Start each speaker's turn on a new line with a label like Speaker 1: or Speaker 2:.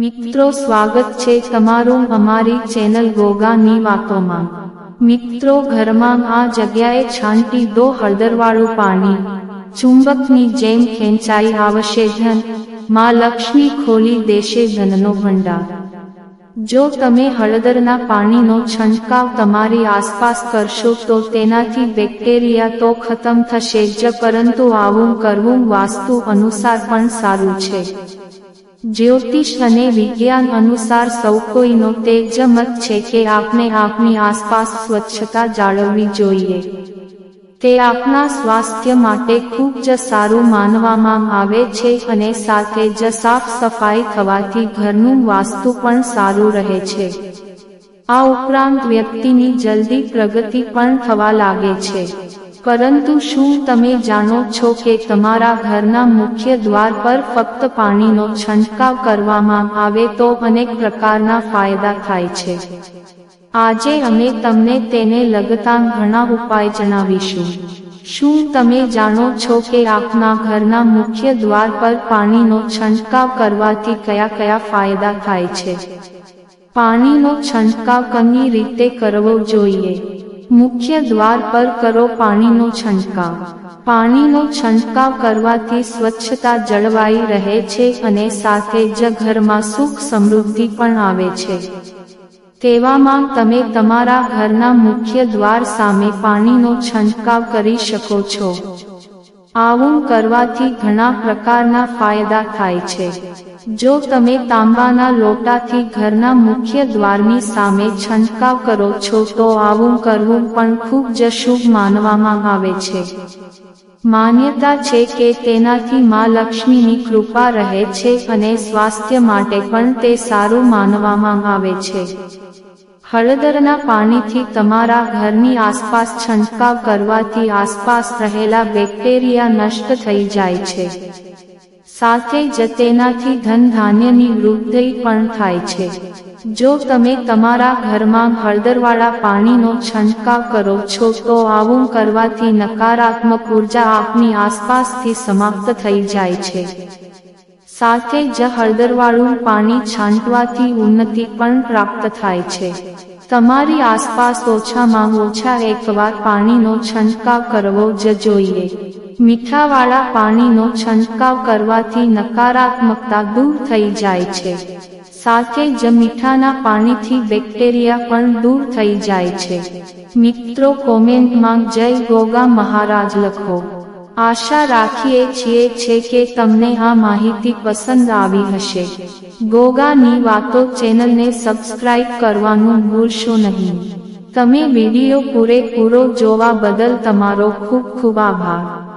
Speaker 1: મિત્રો, સ્વાગત છે તમારું અમારી ચેનલ ગોગાની વાતોમાં મિત્રો, ઘરમાં આ જગ્યાએ છાંટી દો હળદરવાળું પાણી. ચુંબકની જેમ ખેંચાઈ આવશે ધન. માં લક્ષ્મી ખોલી દેશે ધનનો ભંડાર. જો તમે હળદરના પાણીનો છંટકાવ તમારી આસપાસ કરશો તો તેનાથી બેક્ટેરિયા તો ખતમ થશે જ, પરંતુ આવું કરવું વાસ્તુ અનુસાર પણ સારું છે. જ્યોતિષ અને વિજ્ઞાન અનુસાર સૌ કોઈનો તે જ મત છે કે આપણે આપની આસપાસ સ્વચ્છતા જાળવવી જોઈએ. તે આપના સ્વાસ્થ્ય માટે ખૂબ જ સારું માનવામાં આવે છે અને સાથે જ સાફ સફાઈ થવાથી ઘરનું વાસ્તુ પણ સારું રહે છે. આ ઉપરાંત વ્યક્તિની જલ્દી પ્રગતિ પણ થવા લાગે છે. પરંતુ શું તમે જાણો છો કે તમારા ઘરના મુખ્ય દ્વાર પર ફક્ત પાણીનો છંટકાવ કરવામાં આવે તો અનેક પ્રકારના ફાયદા થાય છે. આજે અમે તમને તેને લગતા ઘણા ઉપાય જણાવીશું. શું તમે જાણો છો કે આપના ઘરના મુખ્ય દ્વાર પર પાણીનો છંટકાવ કરવાથી કયા કયા ફાયદા થાય છે? પાણીનો છંટકાવ કઈ રીતે કરવો જોઈએ? મુખ્ય દ્વાર પર કરો પાણીનો છંટકાવ. પાણીનો છંટકાવ કરવાથી સ્વચ્છતા જળવાઈ રહે છે અને સાથે જ ઘરમાં સુખ સમૃદ્ધિ પણ આવે છે. તેવામાં તમે તમારા ઘરના મુખ્ય દ્વાર સામે પાણીનો છંટકાવ કરી શકો છો. આવું કરવાથી ઘણા પ્રકારના ફાયદા થાય છે. જો તમે તાંબાના લોટાથી ઘરના મુખ્ય દ્વારની સામે છંટકાવ કરો છો તો આવું કરવું પણ ખૂબ જ શુભ માનવામાં આવે છે. માન્યતા છે કે તેનાથી માં લક્ષ્મીની કૃપા રહે છે અને સ્વાસ્થ્ય માટે પણ તે સારું માનવામાં આવે છે. હળદરના પાણીથી તમારા ઘરની આસપાસ છંટકાવ કરવાથી આસપાસ રહેલા બેક્ટેરિયા નષ્ટ થઈ જાય છે. સાથે જ તેનાથી ધન ધાન્યની વૃદ્ધિ પણ થાય છે. જો તમે તમારા ઘરમાં હળદરવાળા પાણીનો છંટકાવ કરો છો, તો આવું કરવાથી નકારાત્મક ઊર્જા આપની આસપાસથી સમાપ્ત થઈ જાય છે. સાથે જ હળદરવાળું પાણી છાંટવાથી ઉન્નતિ પણ પ્રાપ્ત થાય છે. તમારી આસપાસ ઓછામાં ઓછા એકવાર પાણીનો છંટકાવ કરવો જ જોઈએ. મીઠાવાળા પાણીનો છંટકાવ કરવાથી નકારાત્મકતા દૂર થઈ જાય છે. સાથે જ મીઠાના પાણીથી બેક્ટેરિયા પણ દૂર થઈ જાય છે. મિત્રો કોમેન્ટમાં જય ગોગા મહારાજ લખો. આશા રાખીએ છીએ છે કે તમને આ માહિતી પસંદ આવી હશે. ગોગાની વાતો ચેનલને સબસ્ક્રાઇબ કરવાનું ભૂલશો નહીં. તમે વીડિયો પૂરેપૂરો જોવા બદલ તમારો ખૂબ ખૂબ આભાર.